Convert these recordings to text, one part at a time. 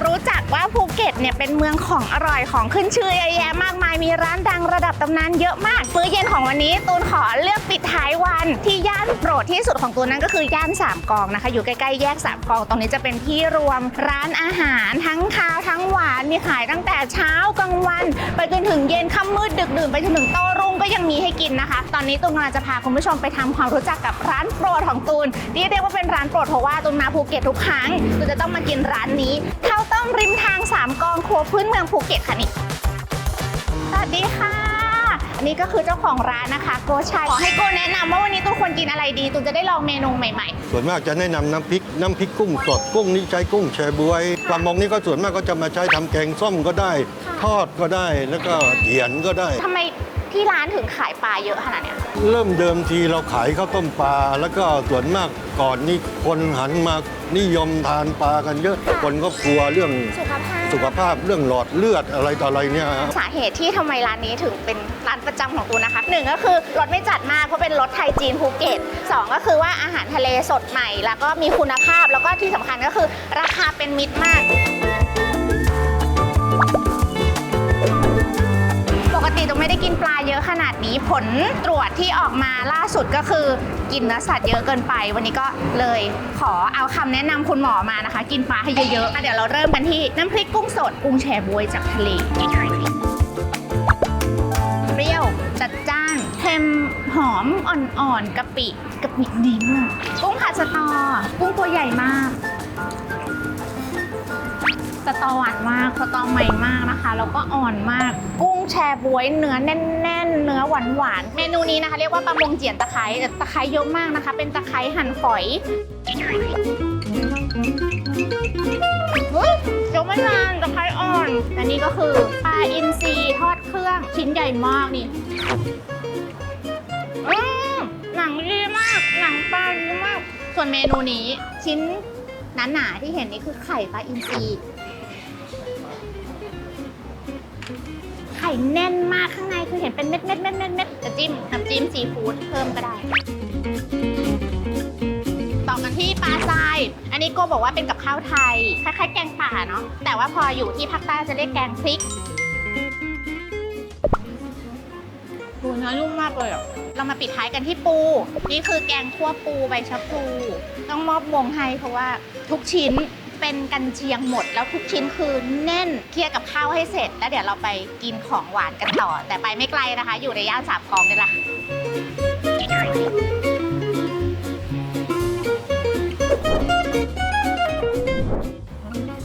รู้จัก เก็ตเนี่ยเป็นเมืองของอร่อยของขึ้นชื่อเยอะแยะมากมายมีร้านดังระดับตำนานเยอะมากมื้อเย็นของวันนี้ตูนขอเลือกปิดท้ายวันที่ย่านโปรดที่สุดของตูนนั่นก็คือย่านสามกองนะคะ อยู่ใกล้ๆแยกสามกองตรงนี้จะเป็นที่รวมร้านอาหารทั้งคาวทั้งหวานมีขายตั้งแต่เช้ากลางวัน ไปจนถึงเย็นค่ำมืดดึกดื่นไปจนถึงโตรุ่งก็ยังมีให้กินนะคะ ตอนนี้ตูนกำลังจะพาคุณผู้ชมไปทำความรู้จักกับร้านโปรดของตูนที่เรียกว่าเป็นร้านโปรดเพราะว่าตูนมาภูเก็ตทุกครั้งตูนจะต้องมากินร้านนี้ข้าวต้มริมทาง ครัวพื้นเมืองภูเก็ตค่ะนี่ สวัสดีค่ะ อันนี้ก็คือเจ้าของร้านนะคะ โกชัย ขอให้โกแนะนำว่าวันนี้ตูนควรกินอะไรดีตูนจะได้ลองเมนูใหม่ส่วนมากจะแนะนำน้ำพริกน้ำพริกกุ้งสดกุ้งนี่ใช้กุ้งแชบวยปลามงนี่ก็ส่วนมากก็จะมาใช้ทำแกงส้มก็ได้ ทอดก็ได้แล้วก็เถียนก็ได้ๆทำไม ที่ร้านถึงขายปลาเยอะขนาดเนี้ยเริ่มเดิมทีเราขายข้าวต้มปลา แล้วก็ส่วนมากก่อนนี่คนหันมานิยมทานปลากันเยอะ คนก็กลัวเรื่องสุขภาพสุขภาพเรื่องหลอดเลือดอะไรต่ออะไรเนี่ยฮะ สาเหตุที่ทำไมร้านนี้ถึงเป็นร้านประจำของตูนนะคะหนึ่งก็คือรสไม่จัดมากเพราะเป็นรสไทยจีนภูเก็ตสองก็คือว่าอาหารทะเลสดใหม่ แล้วก็มีคุณภาพแล้วก็ที่สำคัญก็คือราคาเป็นมิตรมาก นาดนี้ผลตรวจที่ออกมาล่าสุดก็คือ กินเนื้อสัตว์เยอะเกินไป วันนี้ก็เลยขอเอาคำแนะนำคุณหมอมานะคะ กินปลาให้เยอะๆเดี๋ยวเราเริ่มกันที่น้ำพริกกุ้งสดกุ้งแชบวยจากทะเลเปรี้ยวจัดจ้านเค็มหอมอ่อนๆกะปิกะปิดีมากกุ้งผัดสตอกุ้งตัวใหญ่มาก สตอหวานมากสตอใหม่มากนะคะ แล้วก็อ่อนมาก กุ้งแชบวยเนื้อแน่น ๆ เนื้อหวานหวานเมนูนี้นะคะ เรียกว่าปลามงเจียนตะไคร้แต่ตะไคร้เยอะมากนะคะ เป็นตะไคร้หั่นฝอยเฮ้ยเดี๋ยวไม่นานตะไคร้อ่อนและนี่ก็คือปลาอินทรีทอดเครื่องชิ้นใหญ่มากนี่อหนังดีมาก หนังปลาดีมาก ส่วนเมนูนี้ชิ้นหนาๆที่เห็นนี่คือไข่ปลาอินทรี แน่นมากข้างในคือเห็นเป็นเม็ดเม็ดเม็ดเม็ดเม็ดจะจิ้มน้ำจิ้มซีฟู้ดเพิ่มก็ได้ ต่อกันที่ปลาทราย อันนี้โกบอกว่าเป็นกับข้าวไทย คล้ายๆ แกงป่าเนาะ แต่ว่าพออยู่ที่ภาคใต้จะเรียกแกงพริกดูเนื้อนุ่มมากเลยอะ เรามาปิดท้ายกันที่ปู นี่คือแกงคั่วปูใบชะพลูต้องมอบวงให้เพราะว่าทุกชิ้น เป็นกันเชียงหมด แล้วทุกชิ้นคือแน่นเคลียร์กับข้าวให้เสร็จ แล้วเดี๋ยวเราไปกินของหวานกันต่อ แต่ไปไม่ไกลนะคะ อยู่ในย่านสามกองนี่แหละค่ะ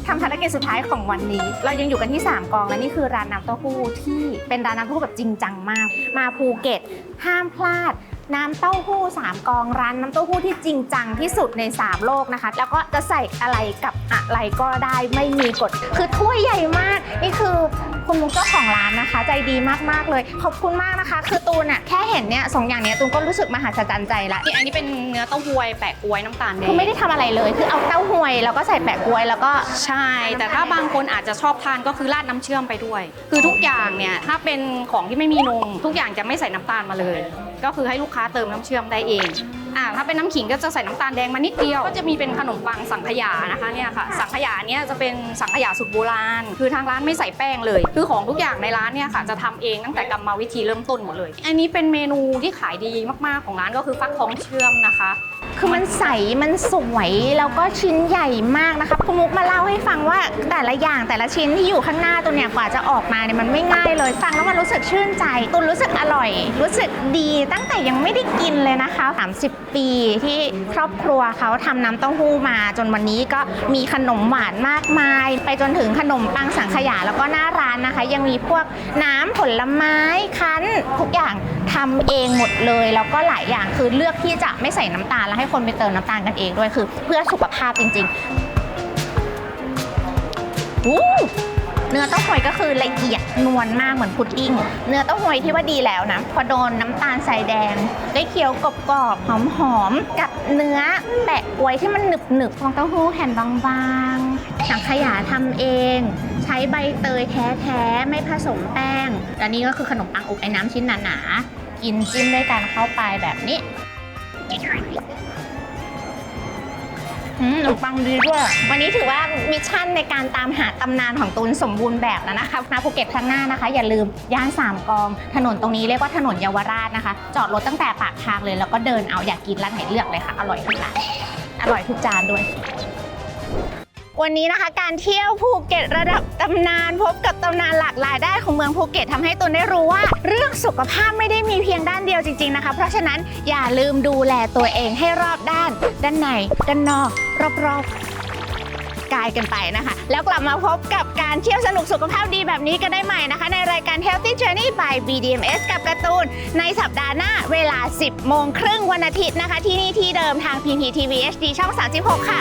ทำภารกิจสุดท้ายของวันนี้ เรายังอยู่กันที่ 3 กองและนี่คือร้านน้ำเต้าหู้ที่เป็นร้านน้ำเต้าหู้แบบจริงจังมาก มาภูเก็ตห้ามพลาด น้ำเต้าหู้ 3 กองร้านน้ำเต้าหู้ที่จริงจังที่สุดใน 3 โลกนะคะ แล้วก็จะใส่อะไรกับอะไรก็ได้ไม่มีกฎคือถ้วยใหญ่มาก นี่คือคุณมุกเจ้าของร้านนะคะ ใจดีมากๆเลย ขอบคุณมากนะคะ คือตูนอะแค่เห็นเนี่ยสองอย่างเนี้ยตูนก็รู้สึกมหัศจรรย์ใจละนี่อันนี้เป็นเนื้อเต้าหวยแปะกล้วยน้ำตาลแดคืองไม่ได้ทำอะไรเลย คือเอาเต้าหวยแล้วก็ใส่แปะกล้วยแล้วก็ ใช่ แต่ถ้าบางคนอาจจะชอบทานก็คือราดน้ำเชื่อมไปด้วย คือทุกอย่างเนี่ยถ้าเป็นของที่ไม่มีนม ทุกอย่างจะไม่ใส่น้ำตาลมาเลย ก็คือให้ลูกค้าเติมน้ำเชื่อมได้เองอ่าถ้าเป็นน้ำขิงก็จะใส่น้ำตาลแดงมานิดเดียว ก็จะมีเป็นขนมปังสังขยานะคะเนี่ยค่ะ สังขยาเนี่ยจะเป็นสังขยาสุดโบราณ คือทางร้านไม่ใส่แป้งเลย คือของทุกอย่างในร้านเนี่ยค่ะจะทำเองตั้งแต่กรรมวิธีเริ่มต้นหมดเลย อันนี้เป็นเมนูที่ขายดีมากๆของร้านก็คือฟักทองเชื่อมนะคะคือมันใส มันสวย แล้วก็ชิ้นใหญ่มากนะคะคุณมุกมาเล่าให้ฟังว่าแต่ละอย่างแต่ละชิ้นที่อยู่ข้างหน้าตัวเนี่ยกว่าจะออกมาเนี่ยมันไม่ง่ายเลยฟังแล้วมันรู้สึกชื่นใจตุนรู้สึกอร่อย รู้สึกดีตั้งแต่ยังไม่ได้กินเลยนะคะ 30ปีที่ครอบครัวเขาทำน้ำเต้าหู้มาจนวันนี้ก็มีขนมหวานมากมาย ไปจนถึงขนมปังสังขยาแล้วก็หน้าร้านนะคะ ยังมีพวกน้ำผลไม้คั้นทุกอย่างทำเองหมดเลย แล้วก็หลายอย่างคือเลือกที่จะไม่ใส่น้ำตาลแล้วให้คนไปเติมน้ำตาลกันเองด้วยคือ เพื่อสุขภาพจริงๆ เนื้อเต้าหวยก็คือละเอียดนวลมากเหมือนพุดดิ้ง เนื้อเต้าหวยที่ว่าดีแล้วนะ พอโดนน้ำตาลใส่แดง ได้เคี้ยวกรอบๆหอมๆกับเนื้อแปะกวยที่มันหนึบๆฟองเต้าหู้แผ่นบางๆสังขยาทำเอง ใช้ใบเตยแท้ๆไม่ผสมแป้งและนี่ก็คือขนมปังอบไอ้น้ำชิ้นหนาๆกินจิ้มด้วยกันเข้าไปแบบนี้ อืมขนมปังดีด้วย วันนี้ถือว่ามิชชั่นในการตามหาตำนานของตูนสมบูรณ์แบบแล้วนะคะมาภูเก็ตครั้งหน้านะคะ อย่าลืมย่านสามกอง ถนนตรงนี้เรียกว่าถนนเยาวราชนะคะ จอดรถตั้งแต่ปากทางเลย แล้วก็เดินเอาอยากกินร้านไหนเลือกเลยค่ะ อร่อยทุกร้านอร่อยทุกจานด้วย วันนี้นะคะ การเที่ยวภูเก็ตระดับตำนานพบกับตำนานหลากหลายด้านของเมืองภูเก็ตทำให้ตุนได้รู้ว่า เรื่องสุขภาพไม่ได้มีเพียงด้านเดียวจริงๆนะคะ เพราะฉะนั้นอย่าลืมดูแลตัวเองให้รอบด้าน ด้านในด้านนอก รอบๆกายกันไปนะคะ แล้วกลับมาพบกับการเที่ยวสนุกสุขภาพดีแบบนี้กันได้ใหม่นะคะ ในรายการ Healthy Journey by BDMS กับการ์ตูน ในสัปดาห์หน้าเวลา 10 โมงครึ่งวันอาทิตย์นะคะ ที่นี่ที่เดิมทาง PPTV HD ช่อง 36 ค่ะ